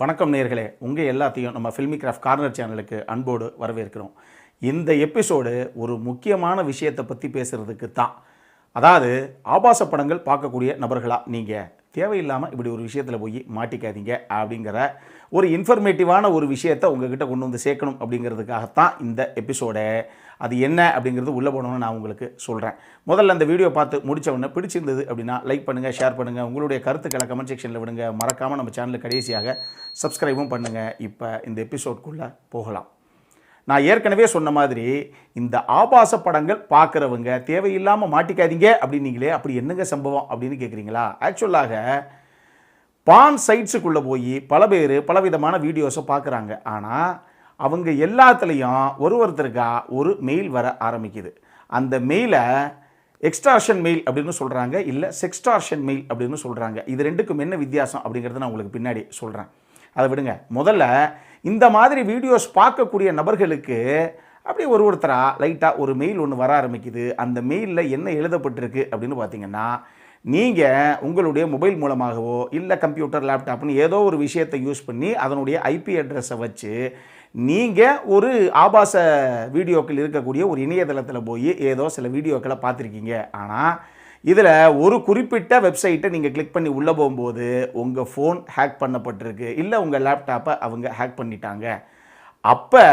வணக்கம் நேர்களே உங்கள் எல்லாத்தையும் நம்ம ஃபில்மி கிராஃப்ட் கார்னர் சேனலுக்கு அன்போடு வரவேற்கிறோம். இந்த எபிசோடு ஒரு முக்கியமான விஷயத்தை பற்றி பேசுகிறதுக்கு தான். அதாவது ஆபாச படங்கள் பார்க்கக்கூடிய நபர்களாக நீங்கள் தேவையில்லாமல் இப்படி ஒரு விஷயத்தில் போய் மாட்டிக்காதீங்க அப்படிங்கிற ஒரு இன்ஃபர்மேட்டிவான ஒரு விஷயத்தை உங்ககிட்ட கொண்டு வந்து சேர்க்கணும் அப்படிங்கிறதுக்காகத்தான் இந்த எபிசோடை அது என்ன அப்படிங்கிறது உள்ளே போனோம்னு நான் உங்களுக்கு சொல்கிறேன் முதல்ல அந்த வீடியோ பார்த்து முடித்தவொடனே பிடிச்சிருந்தது அப்படின்னா லைக் பண்ணுங்கள் ஷேர் பண்ணுங்கள் உங்களுடைய கருத்துக்களை கமெண்ட் செக்ஷனில் விடுங்க. மறக்காமல் நம்ம சேனலுக்கு கடைசியாக சப்ஸ்கிரைபும் பண்ணுங்கள் இப்போ இந்த எபிசோட்குள்ளே போகலாம். நான் ஏற்கனவே சொன்ன மாதிரி இந்த ஆபாச படங்கள் பார்க்குறவங்க தேவையில்லாமல் மாட்டிக்காதீங்க அப்படின்னீங்களே அப்படி என்னங்க சம்பவம் அப்படின்னு கேட்குறீங்களா ஆக்சுவலாக பான் சைட்ஸுக்குள்ளே போய் பல பேர் பலவிதமான வீடியோஸை பார்க்குறாங்க ஆனால் அவங்க எல்லாத்துலேயும் ஒரு ஒருத்தருக்கா ஒரு மெயில் வர ஆரம்பிக்குது. அந்த மெயிலை எக்ஸ்டார்ஷன் மெயில் அப்படின்னு சொல்கிறாங்க இல்லை செக்ஸ்டார்ஷன் மெயில் அப்படின்னு சொல்கிறாங்க இது ரெண்டுக்கும் என்ன வித்தியாசம் அப்படிங்கிறத நான் உங்களுக்கு பின்னாடி சொல்கிறேன் அதை விடுங்க. முதல்ல இந்த மாதிரி வீடியோஸ் பார்க்கக்கூடிய நபர்களுக்கு அப்படியே ஒரு ஒருத்தராக லைட்டாக ஒரு மெயில் ஒன்று வர ஆரம்பிக்குது. அந்த மெயிலில் என்ன எழுதப்பட்டிருக்கு அப்படின்னு பார்த்தீங்கன்னா நீங்கள் உங்களுடைய மொபைல் மூலமாகவோ இல்லை கம்ப்யூட்டர் லேப்டாப்னு ஏதோ ஒரு விஷயத்தை யூஸ் பண்ணி அதனுடைய ஐபி அட்ரஸை வச்சு நீங்கள் ஒரு ஆபாச வீடியோக்கள் இருக்கக்கூடிய ஒரு இணையதளத்தில் போய் ஏதோ சில வீடியோக்களை பார்த்துருக்கீங்க. ஆனால் இதில் ஒரு குறிப்பிட்ட வெப்சைட்டை நீங்கள் கிளிக் பண்ணி உள்ளே போகும்போது உங்கள் ஃபோன் ஹேக் பண்ணப்பட்டிருக்கு. இல்லை உங்கள் லேப்டாப்பை அவங்க ஹேக் பண்ணிட்டாங்க. அப்போ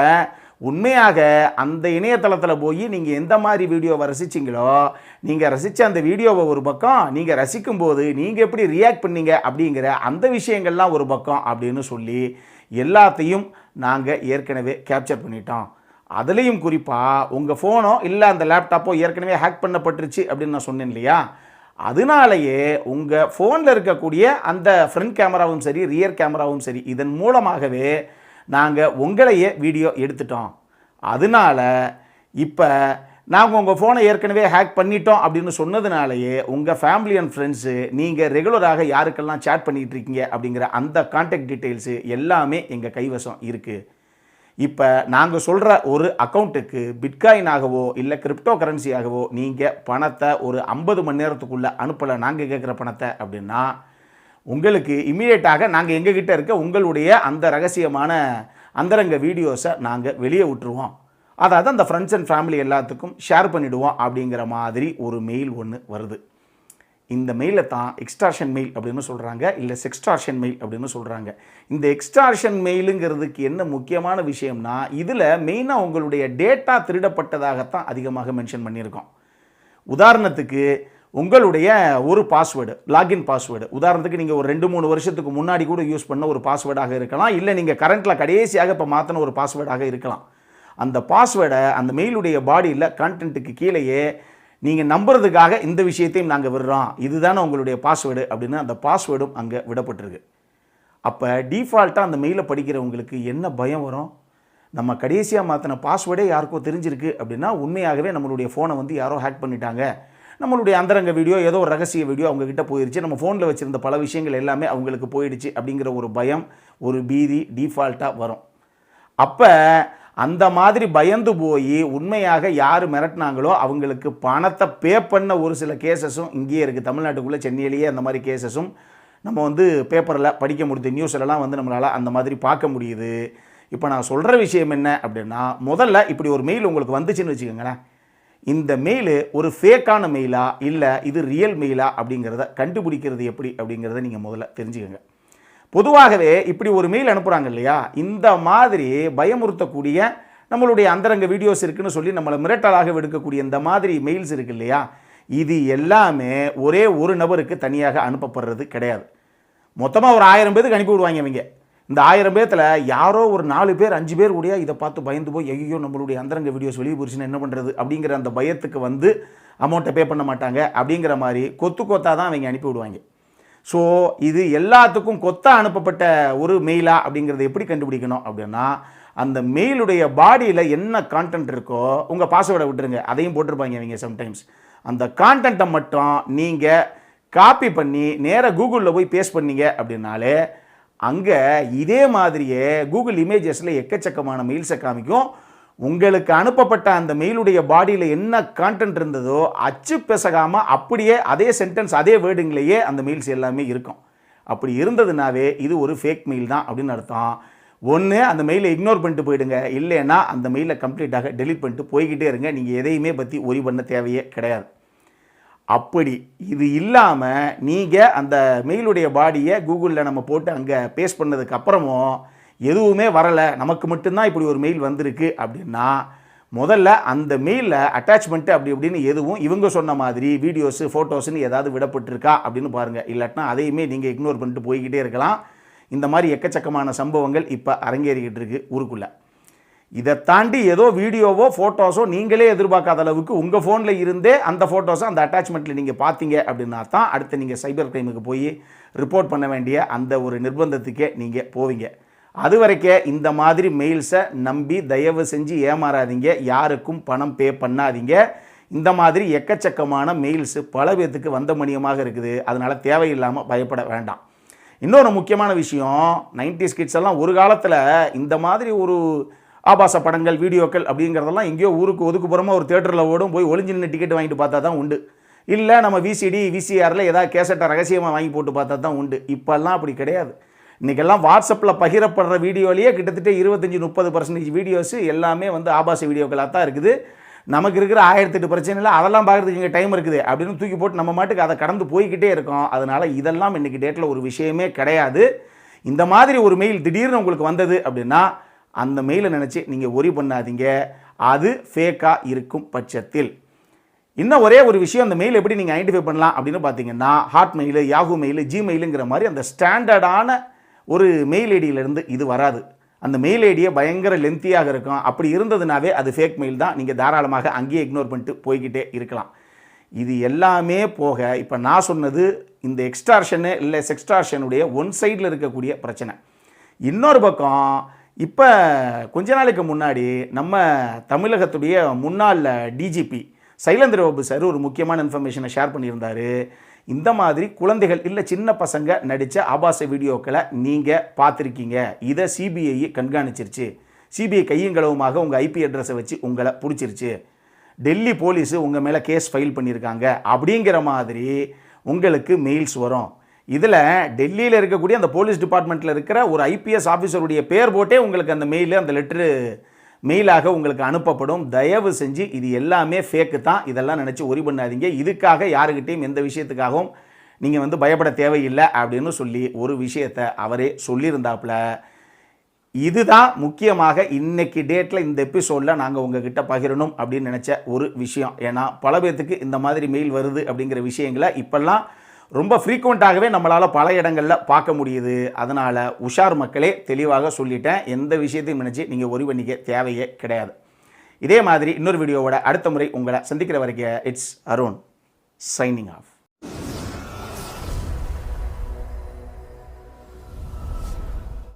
உண்மையாக அந்த இணையதளத்தில் போய் நீங்கள் எந்த மாதிரி வீடியோவை ரசிச்சிங்களோ நீங்கள் ரசித்த அந்த வீடியோவை ஒரு பக்கம் நீங்கள் ரசிக்கும்போது நீங்கள் எப்படி ரியாக்ட் பண்ணீங்க அப்படிங்கிற அந்த விஷயங்கள்லாம் ஒரு பக்கம் அப்படின்னு சொல்லி எல்லாத்தையும் நாங்கள் ஏற்கனவே கேப்சர் பண்ணிட்டோம். அதுலேயும் குறிப்பாக உங்கள் ஃபோனோ இல்லை அந்த லேப்டாப்போ ஏற்கனவே ஹேக் பண்ணப்பட்டுருச்சு அப்படின்னு நான் சொன்னேன் இல்லையா? அதனாலேயே உங்கள் ஃபோனில் இருக்கக்கூடிய அந்த ஃப்ரண்ட் கேமராவும் சரி ரியர் கேமராவும் சரி இதன் மூலமாகவே நாங்கள் உங்களையே வீடியோ எடுத்துட்டோம். அதனால இப்போ நாங்கள் உங்கள் ஃபோனை ஏற்கனவே ஹேக் பண்ணிட்டோம் அப்படின்னு சொன்னதுனாலேயே உங்கள் ஃபேமிலி அண்ட் ஃப்ரெண்ட்ஸு நீங்கள் ரெகுலராக யாருக்கெல்லாம் சேட் பண்ணிகிட்டு இருக்கீங்க அப்படிங்கிற அந்த கான்டாக்ட் டீட்டெயில்ஸு எல்லாமே எங்கள் கைவசம் இருக்குது இப்போ நாங்கள் சொல்கிற ஒரு அக்கௌண்ட்டுக்கு பிட்காயினாகவோ இல்லை கிரிப்டோ கரன்சியாகவோ நீங்கள் பணத்தை ஒரு ஐம்பது மணி நேரத்துக்குள்ளே அனுப்பலை நாங்கள் கேட்குற பணத்தை அப்படின்னா உங்களுக்கு இமீடியட்டாக நாங்கள் எங்ககிட்ட இருக்க உங்களுடைய அந்த ரகசியமான அந்தரங்க வீடியோஸை நாங்கள் வெளியே விட்டுருவோம். அதாவது அந்த ஃப்ரெண்ட்ஸ் அண்ட் ஃபேமிலி எல்லாத்துக்கும் ஷேர் பண்ணிவிடுவோம் அப்படிங்கிற மாதிரி ஒரு மெயில் ஒன்று வருது. இந்த மெயிலை தான் எக்ஸ்டார்ஷன் மெயில் அப்படின்னு சொல்கிறாங்க இல்லை செக்ஸ்டார்ஷன் மெயில் அப்படின்னு சொல்கிறாங்க இந்த எக்ஸ்டார்ஷன் மெயிலுங்கிறதுக்கு என்ன முக்கியமான விஷயம்னா இதில் மெயினாக உங்களுடைய டேட்டா திருடப்பட்டதாகத்தான் அதிகமாக மென்ஷன் பண்ணியிருக்கோம். உதாரணத்துக்கு உங்களுடைய ஒரு பாஸ்வேர்டு லாகின் பாஸ்வேர்டு உதாரணத்துக்கு நீங்கள் ஒரு ரெண்டு மூணு வருஷத்துக்கு முன்னாடி கூட யூஸ் பண்ண ஒரு பாஸ்வேர்டாக இருக்கலாம் இல்லை நீங்கள் கரண்ட்டில் கடைசியாக இப்போ மாற்றின ஒரு பாஸ்வேர்டாக இருக்கலாம். அந்த பாஸ்வேர்டை அந்த மெயிலுடைய பாடியில் கண்டென்ட்டுக்கு கீழேயே நீங்கள் நம்புறதுக்காக இந்த விஷயத்தையும் நாங்கள் விடுறோம். இதுதானே உங்களுடைய பாஸ்வேர்டு அப்படின்னு அந்த பாஸ்வேர்டும் அங்கே விடப்பட்டிருக்கு. அப்போ டிஃபால்ட்டாக அந்த மெயிலை படிக்கிறவங்களுக்கு என்ன பயம் வரும்? நம்ம கடைசியாக மாற்றின பாஸ்வேர்டே யாருக்கோ தெரிஞ்சிருக்கு அப்படின்னா உண்மையாகவே நம்மளுடைய ஃபோனை வந்து யாரோ ஹேக் பண்ணிட்டாங்க. நம்மளுடைய அந்தரங்க வீடியோ ஏதோ ஒரு ரகசிய வீடியோ அவங்கக்கிட்ட போயிடுச்சு நம்ம ஃபோனில் வச்சுருந்த பல விஷயங்கள் எல்லாமே அவங்களுக்கு போயிடுச்சு அப்படிங்கிற ஒரு பயம் ஒரு பீதி டிஃபால்ட்டாக வரும். அப்போ அந்த மாதிரி பயந்து போய் உண்மையாக யார் மிரட்டினாங்களோ அவங்களுக்கு பணத்தை பே பண்ண ஒரு சில கேசஸும் இங்கேயே இருக்குது தமிழ்நாட்டுக்குள்ளே சென்னையிலேயே அந்த மாதிரி கேசஸும் நம்ம வந்து பேப்பரில் படிக்க முடியுது. நியூஸ்லலாம் வந்து நம்மளால் அந்த மாதிரி பார்க்க முடியுது. இப்போ நான் சொல்கிற விஷயம் என்ன அப்படின்னா முதல்ல இப்படி ஒரு மெயில் உங்களுக்கு வந்துச்சுன்னு வச்சுக்கோங்களேன். இந்த மெயிலு ஒரு ஃபேக்கான மெயிலா இல்லை இது ரியல் மெயிலா அப்படிங்கிறத கண்டுபிடிக்கிறது எப்படி அப்படிங்கிறத நீங்கள் முதல்ல தெரிஞ்சுக்கோங்க. பொதுவாகவே இப்படி ஒரு மெயில் அனுப்புகிறாங்க இல்லையா? இந்த மாதிரி பயமுறுத்தக்கூடிய நம்மளுடைய அந்தரங்க வீடியோஸ் இருக்குன்னு சொல்லி நம்மளை மிரட்டலாக விடுக்கக்கூடிய இந்த மாதிரி மெயில்ஸ் இருக்கு இல்லையா? இது எல்லாமே ஒரே ஒரு நபருக்கு தனியாக அனுப்பப்படுறது கிடையாது. மொத்தமாக ஒரு ஆயிரம் பேருக்கு அனுப்பி விடுவாங்க இவங்க. இந்த ஆயிரம் பேர்த்தில் யாரோ ஒரு நாலு பேர் அஞ்சு பேர் கூட இதை பார்த்து பயந்து போய் ஐயோ நம்மளுடைய அந்தரங்க வீடியோஸ் வெளியே போச்சுன்னா என்ன பண்ணுறது அப்படிங்கிற அந்த பயத்துக்கு வந்து அமௌண்ட்டை பே பண்ண மாட்டாங்க. அப்படிங்கிற மாதிரி கொத்து கொத்தாக தான் அவங்க அனுப்பி விடுவாங்க. ஸோ இது எல்லாத்துக்கும் கொத்தா அனுப்பப்பட்ட ஒரு மெயிலா அப்படிங்கிறத எப்படி கண்டுபிடிக்கணும் அப்படின்னா அந்த மெயிலுடைய பாடியில் என்ன கான்டென்ட் இருக்கோ உங்கள் பாஸ்வேர்டை விட்டுருங்க. அதையும் போட்டிருப்பாங்க இவங்க சம்டைம்ஸ் அந்த கான்டென்ட்டை மட்டும் நீங்கள் காப்பி பண்ணி நேராக கூகுளில் போய் பேஸ்ட் பண்ணீங்க அப்படின்னாலே அங்கே இதே மாதிரியே கூகுள் இமேஜஸில் எக்கச்சக்கமான மெயில்ஸை காமிக்கும். உங்களுக்கு அனுப்பப்பட்ட அந்த மெயிலுடைய பாடியில் என்ன கான்டென்ட் இருந்ததோ அச்சு பெசகாமல் அப்படியே அதே சென்டென்ஸ் அதே வேர்டுங்களையே அந்த மெயில்ஸ் எல்லாமே இருக்கும். அப்படி இருந்ததுனாவே இது ஒரு ஃபேக் மெயில் தான் அப்படின்னு அர்த்தம். ஒன்று அந்த மெயிலை இக்னோர் பண்ணிட்டு போயிடுங்க. இல்லைன்னா அந்த மெயிலை கம்ப்ளீட்டாக டெலீட் பண்ணிட்டு போய்கிட்டே இருங்க. நீங்கள் எதையுமே பற்றி ஒரி பண்ண தேவையே கிடையாது. அப்படி இது இல்லாமல் நீங்கள் அந்த மெயிலுடைய பாடியை கூகுளில் நம்ம போட்டு அங்கே பேஸ்ட் பண்ணதுக்கு அப்புறமும் எதுவுமே வரலை நமக்கு மட்டும்தான் இப்படி ஒரு மெயில் வந்திருக்கு அப்படின்னா முதல்ல அந்த மெயிலில் அட்டாச்மெண்ட்டு அப்படி இப்படின்னு எதுவும் இவங்க சொன்ன மாதிரி வீடியோஸு ஃபோட்டோஸ்னு ஏதாவது விடப்பட்டிருக்கா அப்படின்னு பாருங்கள் இல்லாட்டினா அதையுமே நீங்கள் இக்னோர் பண்ணிட்டு போய்கிட்டே இருக்கலாம். இந்த மாதிரி எக்கச்சக்கமான சம்பவங்கள் இப்போ அரங்கேறிக்கிட்டு இருக்கு ஊருக்குள்ளே. இதை தாண்டி ஏதோ வீடியோவோ ஃபோட்டோஸோ நீங்களே எதிர்பார்க்காத அளவுக்கு உங்கள் ஃபோனில் இருந்தே அந்த ஃபோட்டோஸை அந்த அட்டாச்மெண்ட்டில் நீங்கள் பார்த்தீங்க அப்படின்னா தான் அடுத்து நீங்கள் சைபர் கிரைமுக்கு போய் ரிப்போர்ட் பண்ண வேண்டிய அந்த ஒரு நிர்பந்தத்துக்கே நீங்கள் போவீங்க. அது வரைக்கும் இந்த மாதிரி மெயில்ஸை நம்பி தயவு செஞ்சு ஏமாறாதீங்க. யாருக்கும் பணம் பே பண்ணாதீங்க. இந்த மாதிரி எக்கச்சக்கமான மெயில்ஸு பல பேர்த்துக்கு வந்த மணியமாக இருக்குது. அதனால் தேவையில்லாமல் பயப்பட வேண்டாம். இன்னொரு முக்கியமான விஷயம் 90s கிட்ஸ் எல்லாம் ஒரு காலத்தில் இந்த மாதிரி ஒரு ஆபாச படங்கள் வீடியோக்கள் அப்படிங்கிறதெல்லாம் எங்கேயோ ஊருக்கு ஒதுக்குப்புறமா ஒரு தேட்டரில் ஓடும் போய் ஒளிஞ்சு நின்று டிக்கெட் வாங்கிட்டு பார்த்தா தான் உண்டு. இல்லை நம்ம விசிடி விசிஆரில் ஏதாவது கேசட்டை ரகசியமாக வாங்கி போட்டு பார்த்தா தான் உண்டு. இப்போல்லாம் அப்படி கிடையாது. இன்றைக்கெல்லாம் வாட்ஸ்அப்பில் பகிரப்படுற வீடியோலேயே கிட்டத்தட்ட இருபத்தஞ்சி முப்பது பர்சன்டேஜ் வீடியோஸ் எல்லாமே வந்து ஆபாச வீடியோக்களாக தான் இருக்குது. நமக்கு இருக்கிற ஆயிரத்தெட்டு பிரச்சனையில் அதெல்லாம் பார்க்குறதுக்கு இங்கே டைம் இருக்குது அப்படின்னு தூக்கி போட்டு நம்ம மாட்டுக்கு அதை கடந்து போய்கிட்டே இருக்கோம். அதனால் இதெல்லாம் இன்றைக்கி டேட்டில் ஒரு விஷயமே கிடையாது. இந்த மாதிரி ஒரு மெயில் திடீர்னு உங்களுக்கு வந்தது அப்படின்னா அந்த மெயிலை நினச்சி நீங்கள் ஒரி பண்ணாதீங்க. அது ஃபேக்காக இருக்கும் பட்சத்தில். இன்னும் ஒரே ஒரு விஷயம் அந்த மெயில் எப்படி நீங்கள் ஐடென்டிஃபை பண்ணலாம் அப்படின்னு பார்த்தீங்கன்னா ஹாட் மெயில் யாஹூ மெயில் ஜிமெயிலுங்கிற மாதிரி அந்த ஸ்டாண்டர்டான ஒரு மெயில் ஐடியிலேருந்து இது வராது. அந்த மெயில் ஐடியை பயங்கர லென்த்தியாக இருக்கும். அப்படி இருந்ததுனாவே அது ஃபேக் மெயில் தான். நீங்கள் தாராளமாக அங்கேயே இக்னோர் பண்ணிட்டு போய்கிட்டே இருக்கலாம். இது எல்லாமே போக இப்போ நான் சொன்னது இந்த எக்ஸ்டார்ஷனு இல்லை செக்ஸ்டார்ஷனுடைய ஒன் சைடில் இருக்கக்கூடிய பிரச்சனை. இன்னொரு பக்கம் இப்போ கொஞ்ச நாளைக்கு முன்னாடி நம்ம தமிழகத்துடைய முன்னாள் டிஜிபி சைலேந்திர பாபு சார் ஒரு முக்கியமான இன்ஃபர்மேஷனை ஷேர் பண்ணியிருந்தாரு. இந்த மாதிரி குழந்தைகள் இல்லை சின்ன பசங்க நடித்த ஆபாச வீடியோக்களை நீங்கள் பார்த்துருக்கீங்க. இதை சிபிஐ கண்காணிச்சிருச்சு. சிபிஐ கையங்களவுமாக உங்கள் ஐபி அட்ரஸை வச்சு உங்களை பிடிச்சிருச்சு. டெல்லி போலீஸு உங்கள் மேலே கேஸ் ஃபைல் பண்ணியிருக்காங்க அப்படிங்கிற மாதிரி உங்களுக்கு மெயில்ஸ் வரும். இதில் டெல்லியில் இருக்கக்கூடிய அந்த போலீஸ் டிபார்ட்மெண்ட்டில் இருக்கிற ஒரு ஐபிஎஸ் ஆஃபீஸருடைய பேர் போட்டே உங்களுக்கு அந்த மெயிலு அந்த லெட்ரு மெயிலாக உங்களுக்கு அனுப்பப்படும். தயவு செஞ்சு இது எல்லாமே ஃபேக்கு தான். இதெல்லாம் நினச்சி ஒரி பண்ணாதீங்க. இதுக்காக யாருக்கிட்டையும் எந்த விஷயத்துக்காகவும் நீங்கள் வந்து பயப்பட தேவையில்லை அப்படின்னு சொல்லி ஒரு விஷயத்தை அவரே சொல்லியிருந்தாப்புல. இதுதான் முக்கியமாக இன்னைக்கு டேட்டில் இந்த எபிசோடில் நாங்கள் உங்ககிட்ட பகிரணும் அப்படின்னு நினச்ச ஒரு விஷயம். ஏன்னா பல பேர்த்துக்கு இந்த மாதிரி மெயில் வருது அப்படிங்கிற விஷயங்களை இப்போல்லாம் ரொம்ப ஃப்ரீக்குவெண்ட்டாகவே நம்மளால் பல இடங்களில் பார்க்க முடியுது. அதனால் உஷார் மக்களே தெளிவாக சொல்லிட்டேன். எந்த விஷயத்தையும் நினச்சி நீங்கள் ஒரி பண்ணிக்க தேவையே கிடையாது. இதே மாதிரி இன்னொரு வீடியோவோட அடுத்த முறை உங்களை சந்திக்கிற வரைக்கும் இட்ஸ் அருண் சைனிங் ஆஃப்